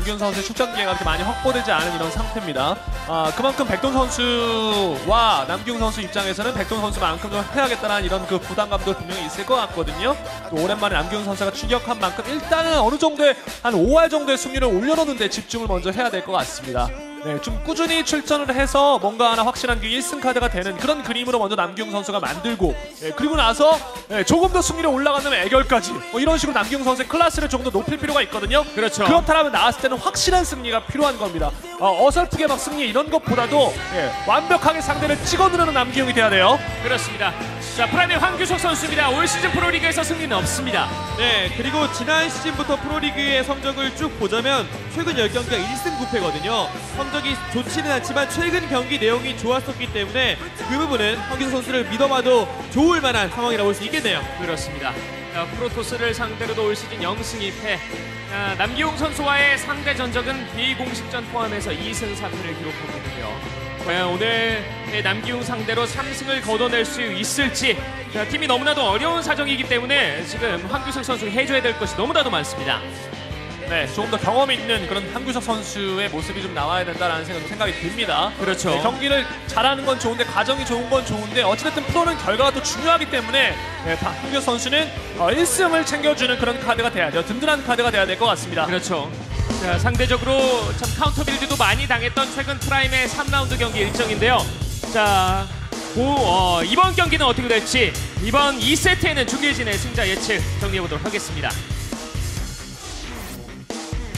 남기훈 선수의 출전 기회가 그렇게 많이 확보되지 않은 이런 상태입니다. 아, 그만큼 백동 선수와 남기훈 선수 입장에서는 백동 선수만큼 좀 해야겠다는 이런 그 부담감도 분명히 있을 것 같거든요. 또 오랜만에 남기훈 선수가 추격한 만큼 일단은 어느 정도의 한 5할 정도의 승률을 올려놓는데 집중을 먼저 해야 될 것 같습니다. 네, 좀 꾸준히 출전을 해서 뭔가 하나 확실한 게 1승 카드가 되는 그런 그림으로 먼저 남기웅 선수가 만들고 예, 그리고 나서 예, 조금 더 승률이 올라가는 애결까지 뭐 이런 식으로 남기웅 선수의 클래스를 조금 더 높일 필요가 있거든요. 그렇죠. 그렇다면 나왔을 때는 확실한 승리가 필요한 겁니다. 어, 설프게막 승리 이런 것보다도 예, 완벽하게 상대를 찍어 누르는 남기웅이 돼야 돼요. 그렇습니다. 자, 프라임의 황규석 선수입니다. 올 시즌 프로리그에서 승리는 없습니다. 네, 그리고 지난 시즌부터 프로리그의 성적을 쭉 보자면 최근 10경기가 1승 9패거든요. 성적이 좋지는 않지만 최근 경기 내용이 좋았었기 때문에 그 부분은 황기석 선수를 믿어봐도 좋을 만한 상황이라고 볼 수 있겠네요. 그렇습니다. 자, 프로토스를 상대로도 올 시즌 0승 2패. 자, 남기용 선수와의 상대 전적은 비공식전 포함해서 2승 4패를 기록하고 있는데요. 과연 오늘 남기용 상대로 3승을 거둬낼 수 있을지 자, 팀이 너무나도 어려운 사정이기 때문에 지금 황규석 선수가 해줘야 될 것이 너무나도 많습니다. 네, 조금 더 경험 있는 그런 한규석 선수의 모습이 좀 나와야 된다는 생각, 생각이 듭니다. 그렇죠. 네, 경기를 잘하는 건 좋은데 과정이 좋은 건 좋은데 어찌됐든 프로는 결과가 또 중요하기 때문에 네, 한규석 선수는 어, 1승을 챙겨주는 그런 카드가 돼야죠. 든든한 카드가 돼야 될 것 같습니다. 그렇죠. 자, 상대적으로 참 카운터 빌드도 많이 당했던 최근 프라임의 3라운드 경기 일정인데요. 자, 고, 어, 이번 경기는 어떻게 될지 이번 2세트에는 중계진의 승자 예측 정리해 보도록 하겠습니다.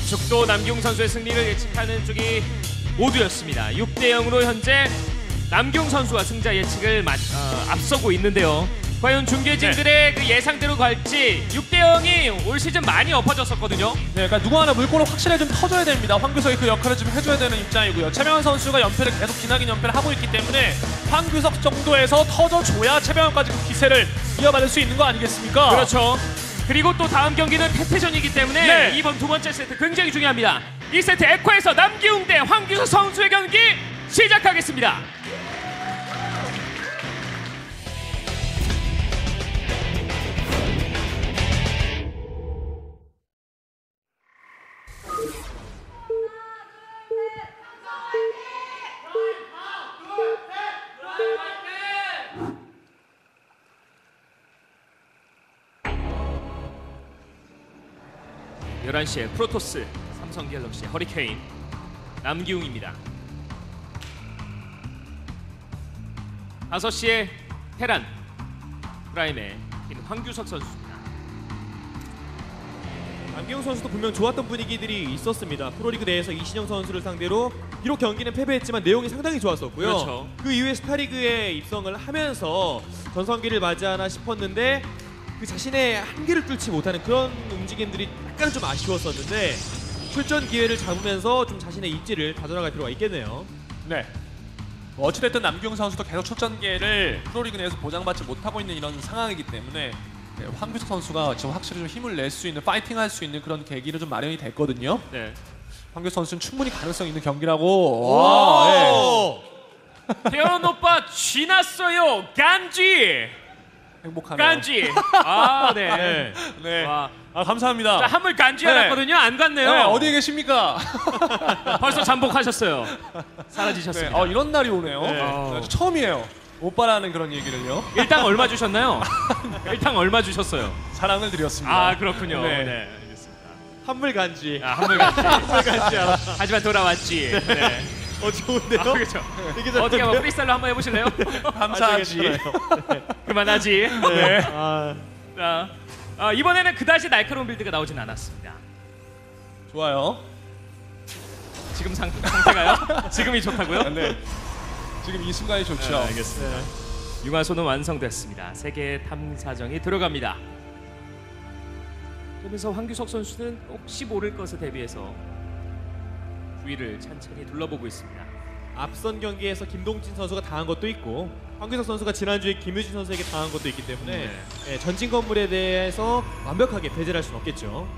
쪽도 남기웅 선수의 승리를 예측하는 쪽이 모두였습니다. 6대 0으로 현재 남기웅 선수가 승자 예측을 마, 어, 앞서고 있는데요. 과연 중계진들의 그 예상대로 갈지 6대 0이 올 시즌 많이 엎어졌었거든요. 네, 그러니까 누구 하나 물꼬를 확실하게 좀 터줘야 됩니다. 황규석이 그 역할을 좀 해줘야 되는 입장이고요. 최명환 선수가 연패를 계속 기나긴 연패를 하고 있기 때문에 황규석 정도에서 터져줘야 최명환까지 그 기세를 이어받을 수 있는 거 아니겠습니까? 그렇죠. 그리고 또 다음 경기는 패패전이기 때문에 네. 이번 두 번째 세트 굉장히 중요합니다. 1세트 에코에서 남기웅 대 황규석 선수의 경기 시작하겠습니다. 열한 시에 프로토스, 삼성 갤럭시, 허리케인, 남기웅입니다. 다섯 시에 테란, 프라임의 김황규석 선수입니다. 안기용 선수도 분명 좋았던 분위기들이 있었습니다. 프로리그 내에서 이신영 선수를 상대로 비록 경기는 패배했지만 내용이 상당히 좋았었고요. 그렇죠. 그 이후에 스타리그에 입성을 하면서 전성기를 맞이하나 싶었는데 그 자신의 한계를 뚫지 못하는 그런 움직임들이 약간 좀 아쉬웠었는데 출전 기회를 잡으면서 좀 자신의 입지를 다져나갈 필요가 있겠네요. 네. 뭐 어찌됐든 남기용 선수도 계속 출전 기회를 프로리그 내에서 보장받지 못하고 있는 이런 상황이기 때문에 네, 황규석 선수가 지금 확실히 좀 힘을 낼 수 있는 파이팅할 수 있는 그런 계기를 좀 마련이 됐거든요. 네. 황규석 선수는 충분히 가능성 있는 경기라고. 와, 예. 오! 태연 오빠 쥐났어요 간지 행복하네요. 간지 아 네. 네. 네. 와. 아, 감사합니다. 자 한물 간지 네. 알았거든요 안 갔네요. 네, 어디에 계십니까? 벌써 잠복하셨어요. 네, 사라지셨습니다. 어, 이런 날이 오네요. 네. 네, 처음이에요. 오빠라는 그런 얘기를요. 일당 얼마 주셨나요? 일당 얼마 주셨어요? 사랑을 드렸습니다. 아 그렇군요. 네. 네. 알겠습니다. 한물 간지. 아, 한물 간지. 한물 간지. 하지만 돌아왔지. 네. 어 좋은데요? 아, 그렇죠. 되게 어떻게 한번? 프리스타일로 한번 해보실래요? 감사하지. 그만하지. 네. 아, 자, 아, 이번에는 그다지 날카로운 빌드가 나오진 않았습니다. 좋아요. 지금 상, 상태가요? 지금이 좋다고요? 네. 지금 이 순간이 좋죠. 알겠습니다. 융화소는 완성됐습니다. 세계의 탐사정이 들어갑니다. 그러면서 황규석 선수는 혹시 모를 것에 대비해서 주위를 찬찬히 둘러보고 있습니다. 앞선 경기에서 김동진 선수가 당한 것도 있고 황규석 선수가 지난주에 김유진 선수에게 당한 것도 있기 때문에 네. 예, 전진 건물에 대해서 완벽하게 배제를 할 수는 없겠죠.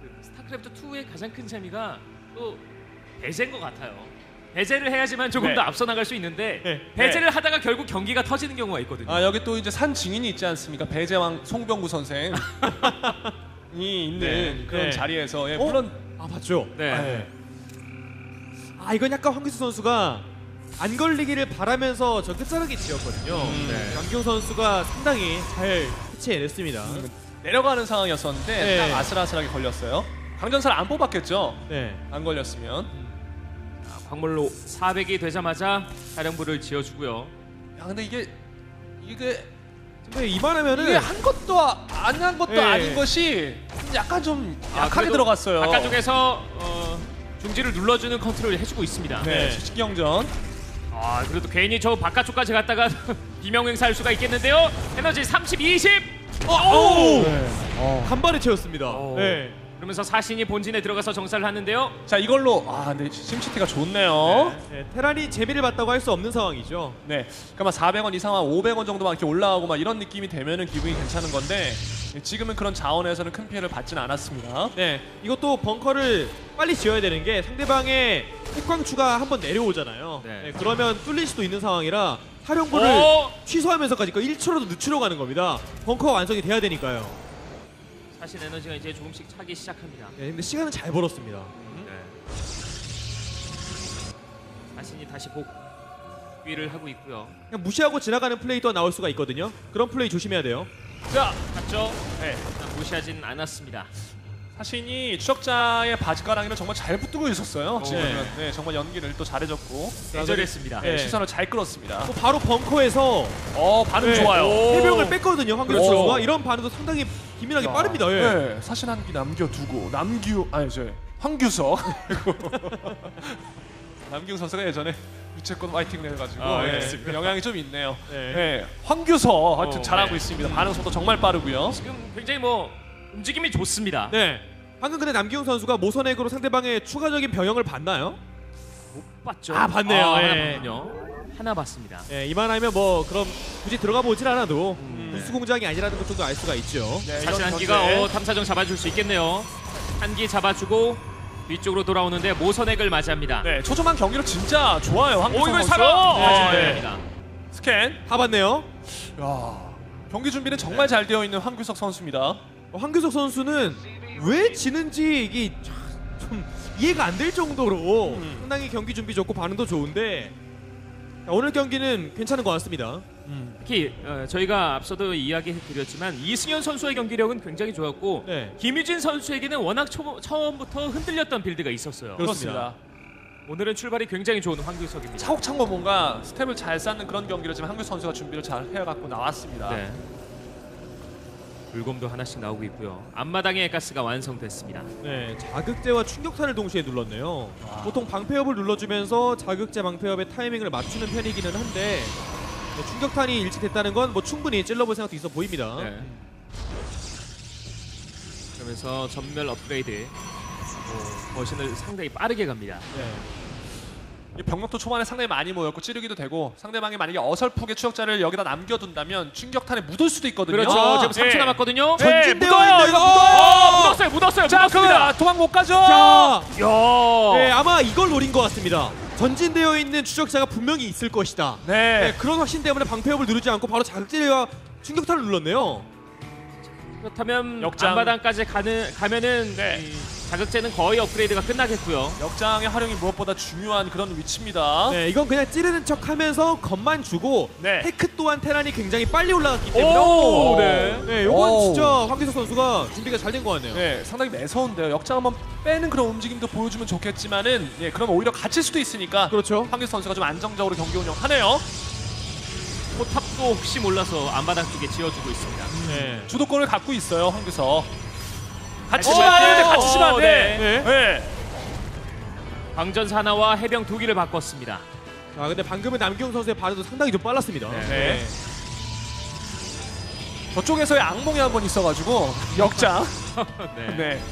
그 스타크래프트 2의 가장 큰 재미가 또 배제인 것 같아요. 배제를 해야지만 조금 네. 더 앞서 나갈 수 있는데 네. 배제를 하다가 결국 경기가 터지는 경우가 있거든요. 아 여기 또 이제 산 증인이 있지 않습니까? 배제왕 송병구 선생 이 있는 네. 그런 네. 자리에서 예, 어? 물론 아아 봤죠. 네. 아 이건 약간 황규수 선수가 안 걸리기를 바라면서 저 끝자락에 지었거든요. 네. 남기용 선수가 상당히 잘 해체해냈습니다. 내려가는 상황이었었는데 네. 딱 아슬아슬하게 걸렸어요. 강전사를 안 뽑았겠죠. 네. 안 걸렸으면. 자, 광물로 400이 되자마자 사령부를 지어주고요. 야 근데 이게 이게 근데 이만하면은 이게 한 것도 안 한 것도 네. 아닌 것이 약간 좀 아, 약하게 그래도 들어갔어요. 바깥쪽에서 어, 중지를 눌러주는 컨트롤을 해주고 있습니다. 네, 직경전. 아 그래도 괜히 저 바깥쪽까지 갔다가 비명 행사할 수가 있겠는데요. 에너지 30, 20. 오! 네. 간발에 채웠습니다. 오. 네. 그러면서 사신이 본진에 들어가서 정찰을 하는데요. 자 이걸로 아 근데 심시티가 좋네요. 네, 테란이 재미를 봤다고 할 수 없는 상황이죠. 네, 그러니까 막 400원 이상 한 500원 정도만 이렇게 올라가고 막 이런 느낌이 되면은 기분이 괜찮은 건데 지금은 그런 자원에서는 큰 피해를 받지는 않았습니다. 네, 이것도 벙커를 빨리 지어야 되는 게 상대방의 핵광추가 한번 내려오잖아요. 네. 네, 그러면 뚫릴 수도 있는 상황이라 사령부를 오! 취소하면서까지 그 1초라도 늦추러 가는 겁니다. 벙커 완성이 돼야 되니까요. 사신 에너지가 이제 조금씩 차기 시작합니다. 네, 근데 시간은 잘 벌었습니다. 네. 사신이 다시 복귀를 하고 있고요. 그냥 무시하고 지나가는 플레이도 나올 수가 있거든요. 그런 플레이 조심해야 돼요. 자, 갔죠? 네, 일단 무시하진 않았습니다. 사신이 추적자의 바지가랑이를 정말 잘 붙들고 있었어요. 지금은 네, 정말 연기를 또 잘해줬고 대절했습니다. 네, 네. 시선을 잘 끌었습니다. 또 바로 벙커에서 어 반응 네, 좋아요. 해병을 뺐거든요. 그렇죠. 선수가 이런 반응도 상당히 기민하게 빠릅니다. 예. 네, 사신 한기 남겨두고 남규 아니 저 황규석 남규 선수가 예전에 유채권 화이팅을 해가지고 아, 예, 네. 그 영향이 좀 있네요. 네. 네, 황규석 하여튼 어, 잘하고 네. 있습니다. 반응 속도 정말 빠르고요. 지금 굉장히 뭐 움직임이 좋습니다. 네. 방금 근데 남기웅 선수가 모선액으로 상대방의 추가적인 병영을 봤나요? 못 봤죠? 아, 봤네요. 아, 예. 봤군요. 하나 봤습니다. 네, 이만하면 뭐 그럼 굳이 들어가 보질 않아도 음, 부수 공장이 아니라는 것 정도 알 수가 있죠. 네, 사실 이런 한기가 견제. 어, 탐사정 잡아줄 수 있겠네요. 한기 잡아주고 위쪽으로 돌아오는데 모선액을 맞이합니다. 네, 초조한 경기력 진짜 좋아요. 황규석 오 이걸 선수. 살아! 네, 아, 네. 네. 스캔. 다 봤네요. 야, 경기 준비는 정말 잘 되어 있는 황규석 선수입니다. 어, 황규석 선수는 왜 지는지 이게 참- 좀 이해가 안 될 정도로 음. 상당히 경기 준비 좋고 반응도 좋은데 자, 오늘 경기는 괜찮은 것 같습니다. 특히 어, 저희가 앞서도 이야기해드렸지만 이승현 선수의 경기력은 굉장히 좋았고 네. 김유진 선수에게는 워낙 초, 처음부터 흔들렸던 빌드가 있었어요. 그렇습니다. 오늘은 출발이 굉장히 좋은 황규석입니다. 차곡차곡 뭔가 스텝을 잘 쌓는 그런 경기를 지금 한규 선수가 준비를 잘 해갖고 나왔습니다. 네. 불곰도 하나씩 나오고 있고요. 앞마당의 가스가 완성됐습니다. 네, 자극제와 충격탄을 동시에 눌렀네요. 보통 방패협을 눌러주면서 자극제 방패협의 타이밍을 맞추는 편이기는 한데 네, 충격탄이 일치됐다는 건 뭐 충분히 찔러볼 생각도 있어 보입니다. 네. 그러면서 전멸 업그레이드 어, 머신을 상당히 빠르게 갑니다. 네. 이 병력도 초반에 상당히 많이 모였고 찌르기도 되고 상대방이 만약에 어설프게 추적자를 여기다 남겨둔다면 충격탄에 묻을 수도 있거든요. 그렇죠. 아, 지금 3초 네. 남았거든요. 네, 전진되어 묻어요. 있네요. 이거 어! 묻어요. 묻었어요. 묻었어요. 자, 묻었습니다. 아, 도망 못 가죠. 자, 야. 네, 아마 이걸 노린 것 같습니다. 전진되어 있는 추적자가 분명히 있을 것이다. 네. 네, 그런 확신 때문에 방패협을 누르지 않고 바로 자극제와 충격탄을 눌렀네요. 그렇다면 역장. 앞마당까지 가는 가면은 네. 이 자극제는 거의 업그레이드가 끝나겠고요. 역장의 활용이 무엇보다 중요한 그런 위치입니다. 네, 이건 그냥 찌르는 척 하면서 겁만 주고 네. 테크 또한 테란이 굉장히 빨리 올라갔기 때문에 오, 네. 네, 요건 오. 진짜 황기석 선수가 준비가 잘 된 것 같네요. 네, 상당히 매서운데요. 역장 한번 빼는 그런 움직임도 보여주면 좋겠지만은, 예, 그럼 오히려 갇힐 수도 있으니까 그렇죠. 황규 선수가 좀 안정적으로 경기 운영하네요. 포탑도 혹시 몰라서 앞마당 쪽에 지어주고 있습니다. 네. 주도권을 갖고 있어요, 황규석. 치면 안 되는데 네. 같이 치면 안 오, 돼. 네. 네. 광전사 하나와 해병 두 기를 바꿨습니다. 자, 근데 방금은 남기용 선수의 발에도 상당히 좀 빨랐습니다. 네. 저쪽에서의 악몽이 한 번 있어가지고 역장. 네. 네.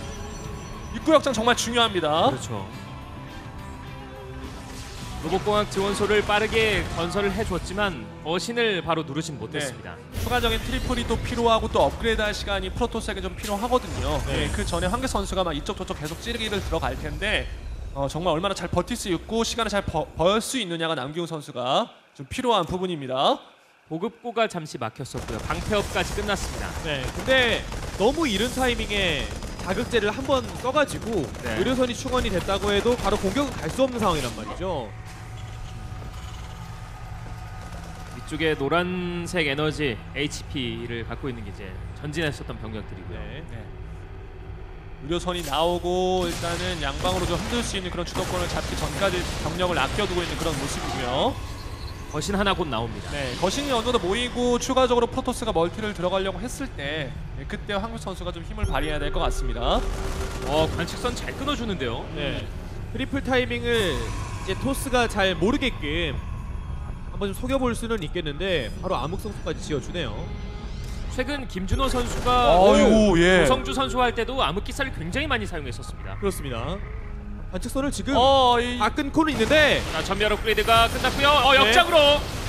입구 역장 정말 중요합니다. 그렇죠. 로봇공학 지원소를 빠르게 건설을 해줬지만 머신을 바로 누르진 못했습니다. 추가적인 트리플이 또 필요하고 또 업그레이드할 시간이 프로토스에게 좀 필요하거든요. 네, 그 전에 황계 선수가 막 이쪽 저쪽 계속 찌르기를 들어갈 텐데 어, 정말 얼마나 잘 버틸 수 있고 시간을 잘 벌 수 있느냐가 남기웅 선수가 좀 필요한 부분입니다. 보급고가 잠시 막혔었고요. 방패업까지 끝났습니다. 네. 근데 너무 이른 타이밍에 자극제를 한 번 써가지고 네. 의료선이 충원이 됐다고 해도 바로 공격은 갈 수 없는 상황이란 말이죠. 이쪽에 노란색 에너지 HP를 갖고 있는 게 이제 전진했었던 병력들이고요. 네. 네. 의료선이 나오고 일단은 양방으로 좀 흔들 수 있는 그런 주도권을 잡기 전까지 병력을 아껴두고 있는 그런 모습이고요. 거신 하나 곧 나옵니다. 네, 거신이 어느 정도 모이고 추가적으로 프로토스가 멀티를 들어가려고 했을 때 네, 그때 황규 선수가 좀 힘을 발휘해야 될 것 같습니다. 어 관측선 잘 끊어주는데요. 네. 트리플 타이밍을 이제 토스가 잘 모르게끔 한번 좀 속여볼 수는 있겠는데 바로 암흑성수까지 지어주네요. 최근 김준호 선수가 아이고, 그 예. 조성주 선수와 할 때도 암흑기사를 굉장히 많이 사용했었습니다. 그렇습니다. 관측선을 지금 어, 이 다 끊고는 있는데 자 전멸 업그레이드가 끝났고요. 어 역장으로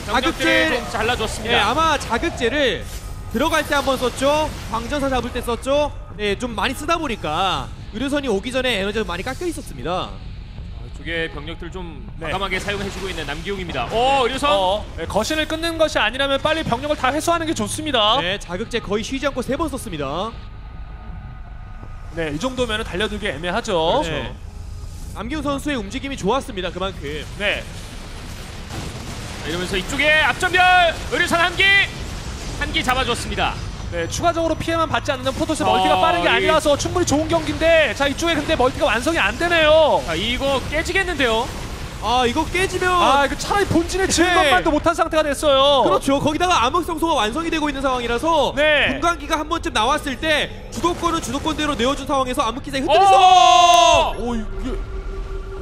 병력들을 자극제- 좀 잘라줬습니다. 예, 아마 자극제를 들어갈 때 한번 썼죠. 광전사 잡을 때 썼죠. 예, 좀 많이 쓰다 보니까 의료선이 오기 전에 에너지가 많이 깎여 있었습니다. 아, 이쪽에 병력들 좀 네. 과감하게 사용해주고 있는 남기웅입니다. 오 의료선 어, 네, 거신을 끊는 것이 아니라면 빨리 병력을 다 회수하는 게 좋습니다. 네, 자극제 거의 쉬지 않고 세 번 썼습니다. 네, 이 정도면 달려들기 애매하죠. 네. 남기훈 선수의 움직임이 좋았습니다. 그만큼. 네. 자, 이러면서 이쪽에 앞전멸 의료선 한기 한기 잡아줬습니다. 네, 추가적으로 피해만 받지 않는 아, 멀티가 빠른 게 아니라서 충분히 좋은 경기인데 자 이쪽에 근데 멀티가 완성이 안 되네요. 자 이거 깨지겠는데요. 아, 이거 깨지면 아, 이거 차라리 본진에 지은 네. 것만도 못한 상태가 됐어요. 그렇죠. 거기다가 암흑성소가 완성이 되고 있는 상황이라서 네. 분광기가 한 번쯤 나왔을 때 주도권은 주도권대로 내어준 상황에서 암흑기사에 오! 흔들려서 오, 이게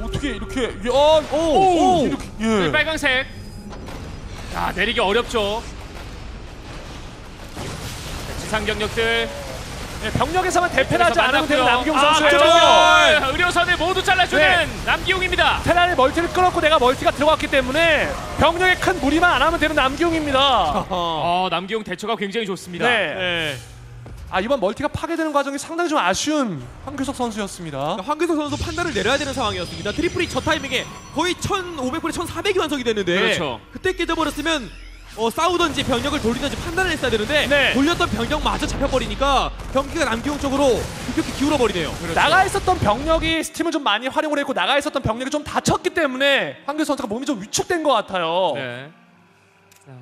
어떻게 이렇게 야, 오, 오, 오. 이렇게 예. 빨강색. 자 내리기 어렵죠. 자, 지상 경력들 네, 병력에서만 대패하지 않으면 되는 남경 아, 선수예요. 앞전멸! 의료선을 모두 잘라주는 네. 남기웅입니다. 테란의 멀티를 끌었고 내가 멀티가 들어갔기 때문에 병력에 큰 무리만 안 하면 되는 남기웅입니다. 아, 어 남기웅 대처가 굉장히 좋습니다. 네. 네. 아 이번 멀티가 파괴되는 과정이 상당히 좀 아쉬운 황규석 선수였습니다. 황규석 선수 판단을 내려야 되는 상황이었습니다. 트리플이 저 타이밍에 거의 1,500분에 1,400이 완성이 됐는데 그렇죠. 그때 깨져버렸으면 어, 싸우던지 병력을 돌리던지 판단을 했어야 되는데 네. 돌렸던 병력마저 잡혀버리니까 경기가 남기용 쪽으로 급격히 기울어버리네요. 그렇죠. 나가 있었던 병력이 스팀을 좀 많이 활용을 했고 나가 있었던 병력이 좀 다쳤기 때문에 황규석 선수가 몸이 좀 위축된 것 같아요. 네. 자,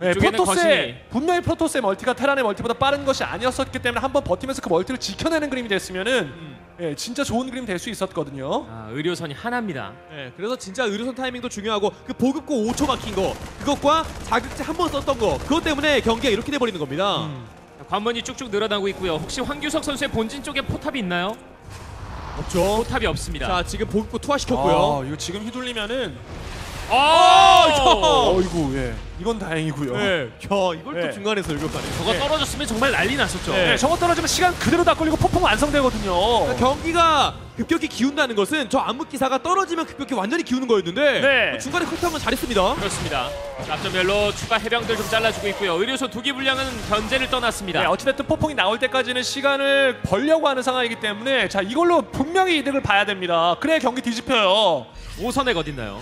네, 프로토스의. 분명히 프로토스의 멀티가 테란의 멀티보다 빠른 것이 아니었었기 때문에 한번 버티면서 그 멀티를 지켜내는 그림이 됐으면은 음. 예, 진짜 좋은 그림 될 수 있었거든요. 아, 의료선이 하나입니다. 네, 그래서 진짜 의료선 타이밍도 중요하고 그 보급고 5초 막힌 거 그것과 자극제 한 번 썼던 거 그것 때문에 경기가 이렇게 돼버리는 겁니다. 음. 자, 관문이 쭉쭉 늘어나고 있고요. 혹시 황규석 선수의 본진 쪽에 포탑이 있나요? 없죠. 포탑이 없습니다. 자 지금 보급고 투하시켰고요. 아, 이거 지금 휘둘리면은 아, 어이구 예. 이건 다행이고요. 네, 야 이걸 네. 또 중간에서 일격하네. 저거 떨어졌으면 정말 난리 났었죠. 네, 저거 떨어지면 시간 그대로 다 걸리고 폭풍 완성되거든요. 그러니까 경기가 급격히 기운다는 것은 저 암흑 기사가 떨어지면 급격히 완전히 기우는 거였는데 네. 중간에 커트한 건 잘했습니다. 그렇습니다. 자, 앞전별로 추가 해병들 좀 잘라주고 있고요. 의료소 두기 분량은 견제를 떠났습니다. 네, 어찌됐든 폭풍이 나올 때까지는 시간을 벌려고 하는 상황이기 때문에 자 이걸로 분명히 이득을 봐야 됩니다. 그래야 경기 뒤집혀요. 오선액 어딨나요?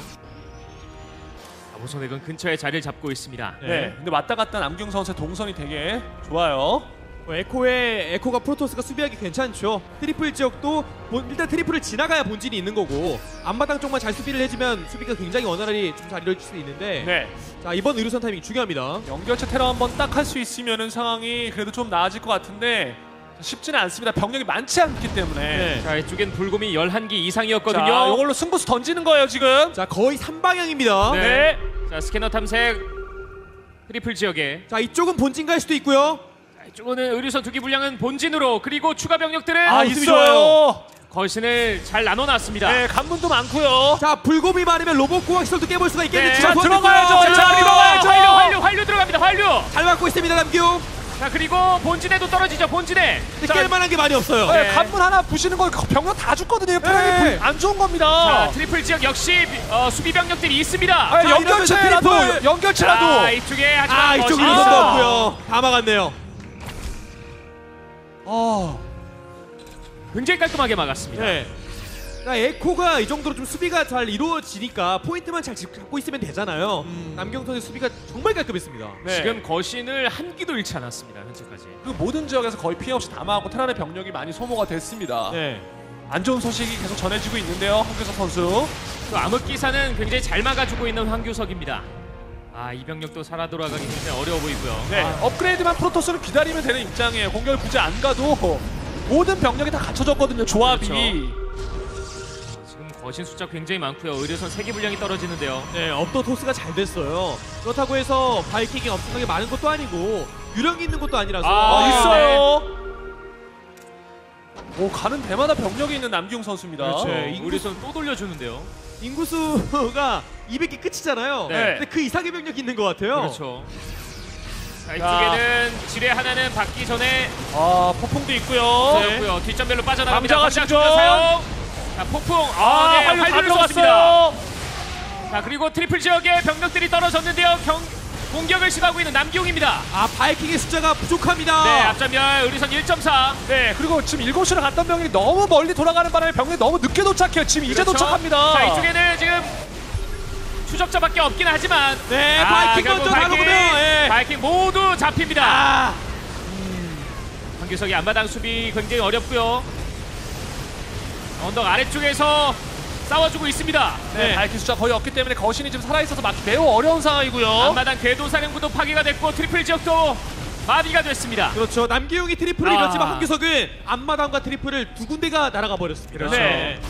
자, 오선액은 근처에 자리를 잡고 있습니다. 네. 네. 근데 왔다 갔다 남경 선수의 동선이 되게 좋아요. 어, 에코의 에코가 프로토스가 수비하기 괜찮죠. 트리플 지역도 본- 일단 트리플을 지나가야 본진이 있는 거고 앞마당 쪽만 잘 수비를 해주면 수비가 굉장히 원활히 좀 잘 이루어질 수 있는데 네. 자 이번 의료선 타이밍 중요합니다. 연결체 테러 한번 딱 할 수 있으면은 상황이 그래도 좀 나아질 것 같은데 쉽지는 않습니다. 병력이 많지 않기 때문에. 네. 자, 이쪽엔 불곰이 11기 이상이었거든요. 자, 이걸로 승부수 던지는 거예요 지금. 자 거의 3방향입니다. 네. 네. 자, 스캐너 탐색 트리플 지역에 자 이쪽은 본진 갈 수도 있고요. 자, 이쪽은 의료선 두기 분량은 본진으로 그리고 추가 병력들은 아 있어요. 거신을 잘 나눠놨습니다. 네, 간문도 많고요. 자 불곰이 많으면 로봇 고학 시설도 깨볼 수가 있겠는데 네. 자. 들어가야죠. 자, 들어가야죠. 활류, 활류, 활류 들어갑니다. 활류. 잘 맞고 있습니다 남규. 자, 그리고 본진에도 떨어지죠. 본진에. 깰 만한 게 많이 없어요. 네, 네. 간문 하나 부시는 거 병력 다 죽거든요. 네. 편하게 안 좋은 자, 겁니다. 트리플 지역 역시 어, 수비 병력들이 있습니다. 아, 자, 이러면서 트리플. 연결체라도. 아, 이쪽에 하지만 아 이쪽 의료선도 아. 없고요. 다 막았네요. 아, 굉장히 깔끔하게 막았습니다. 네. 그러니까 에코가 이 정도로 좀 수비가 잘 이루어지니까 포인트만 잘 잡고 있으면 되잖아요. 남경 선수의 수비가 정말 깔끔했습니다. 네. 지금 거신을 한 기도 잃지 않았습니다. 현재까지. 그 모든 지역에서 거의 피해 없이 담아하고 테란의 병력이 많이 소모가 됐습니다. 네. 안 좋은 소식이 계속 전해지고 있는데요, 황규석 선수. 또 암흑 기사는 굉장히 잘 막아주고 있는 황규석입니다. 아, 이 병력도 살아 돌아가기 굉장히 어려워 보이고요. 네, 업그레이드만 프로토스를 기다리면 되는 입장이에요. 공격을 굳이 안 가도 모든 병력이 다 갖춰졌거든요, 조합이. 그렇죠. 거신 숫자 굉장히 많고요. 의료선 세개 분량이 떨어지는데요. 네, 업도 토스가 잘 됐어요. 그렇다고 해서 바이킹이 엄청나게 많은 것도 아니고 유령이 있는 것도 아니라서 아, 아, 있어요. 오, 가는 데마다 병력이 있는 남기용 선수입니다. 그렇죠. 네, 인구- 의료선 또 돌려주는데요. 인구수가 200개 끝이잖아요. 네. 근데 그 이상의 병력이 있는 것 같아요. 그렇죠. 자, 이쪽에는 지뢰 하나는 받기 전에 아, 폭풍도 있고요. 터졌고요. 뒷전멸로 빠져나갑니다. 감자가 감자 직접. 충전 사용. 자, 폭풍. 아, 아, 네, 활류 다 활류를 쏘았습니다. 들어갔어요. 자, 그리고 트리플 지역에 병력들이 떨어졌는데요. 경, 공격을 시도하고 있는 남기용입니다. 아, 바이킹의 숫자가 부족합니다. 네, 앞전멸 의리선 1.4. 네, 그리고 지금 7시로 갔던 병력이 너무 멀리 돌아가는 바람에 병력이 너무 늦게 도착해요. 지금 이제 그렇죠. 도착합니다. 자, 이쪽에는 지금 추적자밖에 없긴 하지만 네, 아, 바이킹 결국 먼저 바이킹, 가보고요. 예. 바이킹 모두 잡힙니다. 아, 황규석이 앞마당 수비 굉장히 어렵고요. 언덕 아래쪽에서 싸워주고 있습니다. 네, 네. 밝힌 숫자 거의 없기 때문에 거신이 지금 살아있어서 막기 매우 어려운 상황이고요. 앞마당 궤도사령부도 파괴가 됐고 트리플 지역도 마비가 됐습니다. 그렇죠. 남기용이 트리플을 아. 잃었지만 한규석은 앞마당과 트리플을 두 군데가 날아가 버렸습니다. 그렇죠. 네.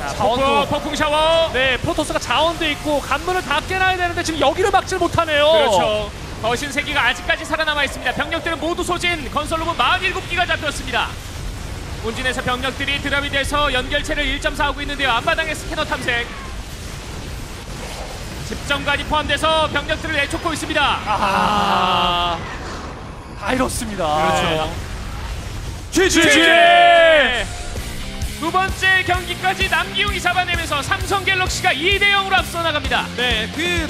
자, 자원도- 폭풍, 샤워. 네, 프로토스가 자원도 있고 간문을 다 깨놔야 되는데 지금 여기를 막질 못하네요. 그렇죠. 거신 세기가 아직까지 살아남아 있습니다. 병력들은 모두 소진. 건설 로봇 47기가 잡혔습니다. 본진에서 병력들이 드랍이 돼서 연결체를 1.4하고 있는데요. 앞마당에 스캐너 탐색. 집정관이 포함돼서 병력들을 내쫓고 있습니다. 아, 다 이렇습니다. 그렇죠. GG! 네. 두 번째 경기까지 남기웅이 잡아내면서 삼성 갤럭시가 2대 0으로 앞서 나갑니다. 네, 그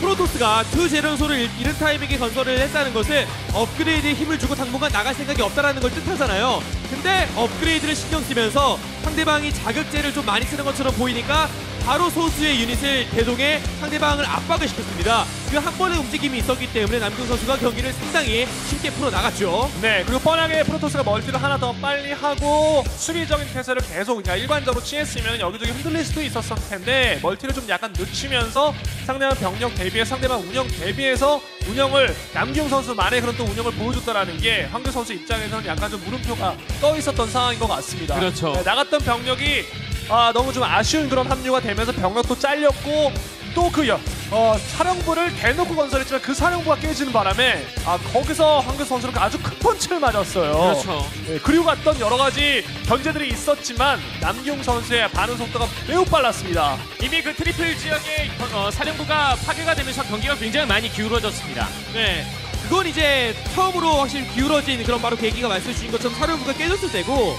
프로토스가 두 재련소를 이른 타이밍에 건설을 했다는 것은 업그레이드에 힘을 주고 당분간 나갈 생각이 없다라는 걸 뜻하잖아요. 근데 업그레이드를 신경 쓰면서 상대방이 자극제를 좀 많이 쓰는 것처럼 보이니까 바로 소수의 유닛을 대동해 상대방을 압박을 시켰습니다. 그 한 번의 움직임이 있었기 때문에 남경 선수가 경기를 상당히 쉽게 풀어 나갔죠. 네, 그리고 뻔하게 프로토스가 멀티를 하나 더 빨리 하고 수비적인 태세를 계속 그냥 일관적으로 취했으면 여기저기 흔들릴 수도 있었을 텐데 멀티를 좀 약간 늦추면서 상대방 병력 대비해 상대방 운영 대비해서 운영을 남기용 선수만의 그런 또 운영을 보여줬다라는 게 황규 선수 입장에서는 약간 좀 물음표가 떠 있었던 상황인 것 같습니다. 그렇죠. 네, 나갔던 병력이 아, 너무 좀 아쉬운 그런 합류가 되면서 병력도 잘렸고 또그 어, 사령부를 대놓고 건설했지만 그 사령부가 깨지는 바람에 아 거기서 황규 선수는 아주 큰 펀치를 맞았어요. 그렇죠. 네, 그리고 갔던 여러 가지 견제들이 있었지만 남기용 선수의 반응 속도가 매우 빨랐습니다. 이미 그 트리플 지역의 어, 사령부가 파괴가 되면서 경기가 굉장히 많이 기울어졌습니다. 네. 그건 이제 처음으로 확실히 기울어진 그런 바로 계기가 말씀해 주신 것처럼 사령부가 깨졌을 때고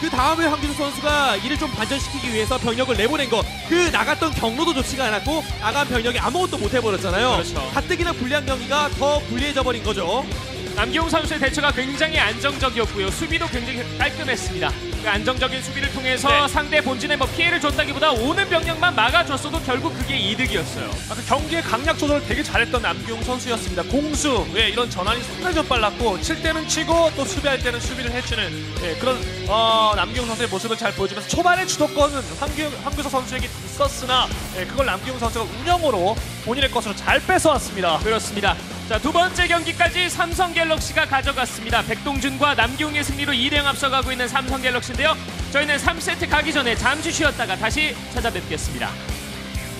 그 다음에 황규수 선수가 이를 좀 반전시키기 위해서 병력을 내보낸 거 그 나갔던 경로도 좋지가 않았고 나간 병력이 아무것도 못 해버렸잖아요. 그렇죠. 가뜩이나 불리한 경기가 더 불리해져 버린 거죠. 남기용 선수의 대처가 굉장히 안정적이었고요. 수비도 굉장히 깔끔했습니다. 그 안정적인 수비를 통해서 네. 상대 본진에 뭐 피해를 줬다기보다 오는 병력만 막아줬어도 결국 그게 이득이었어요. 아, 그 경기의 강약 조절을 되게 잘했던 남기용 선수였습니다. 공수, 예, 이런 전환이 상당히 좀 빨랐고 칠 때는 치고 또 수비할 때는 수비를 해주는 예, 그런 어, 남기용 선수의 모습을 잘 보여주면서 초반에 주도권은 황규, 황규석 선수에게 있었으나 예, 그걸 남기용 선수가 운영으로 본인의 것으로 잘 뺏어왔습니다. 그렇습니다. 자, 두 번째 경기까지 삼성 갤럭시가 가져갔습니다. 백동준과 남기웅의 승리로 2대0 앞서가고 있는 삼성 갤럭시인데요. 저희는 3세트 가기 전에 잠시 쉬었다가 다시 찾아뵙겠습니다.